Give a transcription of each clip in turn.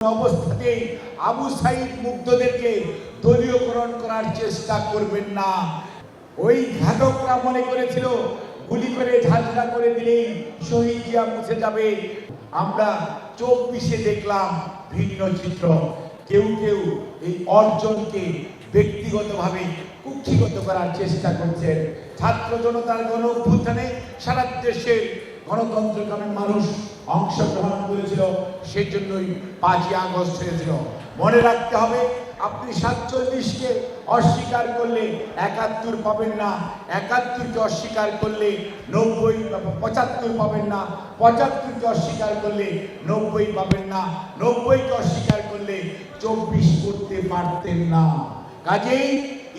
অবস্থাতেই আবু সাইদ মুগ্ধদেরকে দলীয়করণ করার চেষ্টা করবেন না। ওই ঘাতকরা মনে করেছিল, গুলি করে ঝাঁঝরা করে দিলেই শহীদ জিয়া মুছে যাবে। আমরা চব্বিশে দেখলাম ভিন্ন চিত্র। কেউ কেউ এই অর্জনকে ব্যক্তিগতভাবে কুক্ষিগত করার চেষ্টা করছেন। ছাত্র জনতার গণ সারা দেশের গণতন্ত্রকামী মানুষ অংশগ্রহণ করেছিল সেই জন্যই পাঁচই আগস্ট হয়েছিল। মনে রাখতে হবে, আপনি সাতচল্লিশকে অস্বীকার করলে একাত্তর পাবেন না, একাত্তরকে অস্বীকার করলে নব্বই পঁচাত্তর পাবেন না, পঁচাত্তরকে অস্বীকার করলে নব্বই পাবেন না, নব্বইকে অস্বীকার করলে চব্বিশ করতে পারতেন না। কাজেই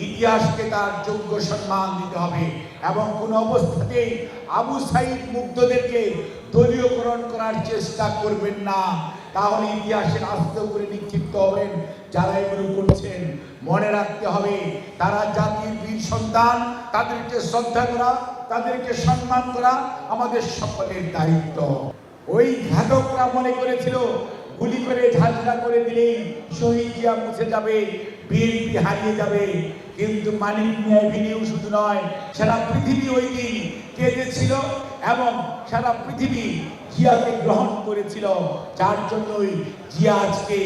ইতিহাসকে তার যোগ্য সম্মান দিতে হবে এবং কোনো অবস্থাতেই আবু সাইদ মুগ্ধদেরকে দলীয়করণ করার চেষ্টা করবেন না। তাহলে ইতিহাসের আস্তে করে নিক্ষিপ্ত হবেন, যারা এগুলো করছেন। মনে রাখতে হবে, তারা জাতির বীর সন্তান, তাদেরকে শ্রদ্ধা করা, তাদেরকে সম্মান করা আমাদের সকলের দায়িত্ব। ওই ঘাতকরা মনে করেছিল গুলি করে ঝাঁঝরা করে দিলেই শহীদ জিয়া মুছে যাবে, বিএনপি হারিয়ে যাবে। কিন্তু মানিক অ্যাভিনিউ শুধু নয়, সারা পৃথিবী ওই দিন কেঁদেছিল এবং সারা পৃথিবী জিয়াকে গ্রহণ করেছিল যার জন্যই জিয়া আজকে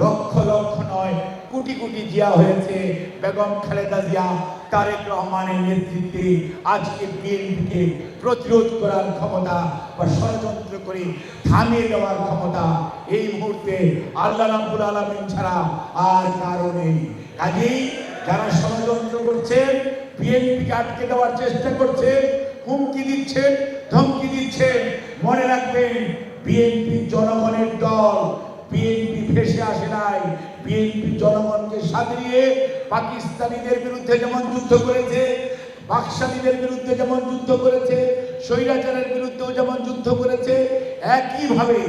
লক্ষ লক্ষ নয়, কোটি কোটি জিয়া হয়েছে। বেগম খালেদা জিয়া, তারেক রহমানের নেতৃত্বে আজকে বিএনপিকে প্রতিরোধ করার ক্ষমতা বা ষড়যন্ত্র করে থামিয়ে দেওয়ার ক্ষমতা, এই মুহূর্তে আল্লাহ রাব্বুল আলামিন ছাড়া আর কারও নেই। কাজেই যারা ষড়যন্ত্র করছেন বিএনপিকে আটকে দেওয়ার চেষ্টা করছে হুমকি দিচ্ছেন, ধমকি দিচ্ছেন। মনে রাখবেন, বিএনপি জনগণের দল, বিএনপি ভেসে আসে নাই। বিএনপি জনগণকে সাজিয়ে পাকিস্তানিদের বিরুদ্ধে যেমন যুদ্ধ করেছে, বাকশালীদের বিরুদ্ধে যেমন যুদ্ধ করেছে, স্বৈরাচারের বিরুদ্ধেও যেমন যুদ্ধ করেছে, একইভাবে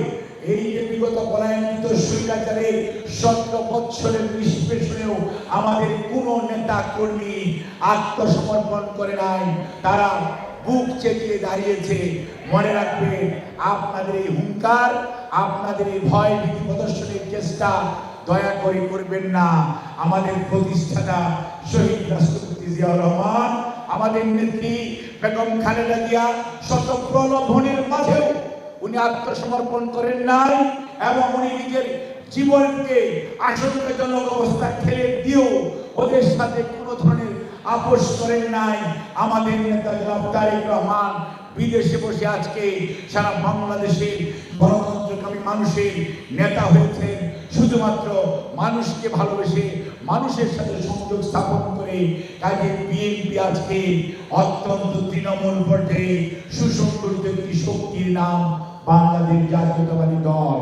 এই যে বিগত পলায়নিত স্বৈরাচারের সতেরো বৎসরের নিষ্পেষণেও আমাদের কোনো নেতা কর্মী আত্মসমর্পণ করে নাই। তারা বুক চেকিয়ে দাঁড়িয়েছে। মনে রাখবেন, আপনাদের এই হুঙ্কার, আপনাদের এই ভয় ভীতি প্রদর্শনের চেষ্টা দয়া করে করবেন না। আমাদের প্রতিষ্ঠাতা শহীদ রাষ্ট্রপতি জিয়াউর রহমান, আমাদের নেত্রী বেগম খালেদা জিয়া শত প্রলোভনের মাঝেও উনি আত্মসমর্পণ করেন নাই এবং উনি নিজের জীবনকে আশঙ্কাজনক অবস্থা ঠেলে দিয়েও ওদের সাথে কোনো ধরনের আপোষ করেন নাই আমাদের নেতা জনাব তারেক রহমান। বিদেশে বসে আজকে সারা বাংলাদেশের গণতন্ত্রকামী মানুষের নেতা হয়েছেন। শুধুমাত্র মানুষকে ভালোবেসে মানুষের সাথে সংযোগ স্থাপন করে কাজে বিএনপি আজকে অত্যন্ত তৃণমূল পর্যায়ে সুসংগঠিত একটি শক্তির নাম বাংলাদেশ জাতীয়তাবাদী দল।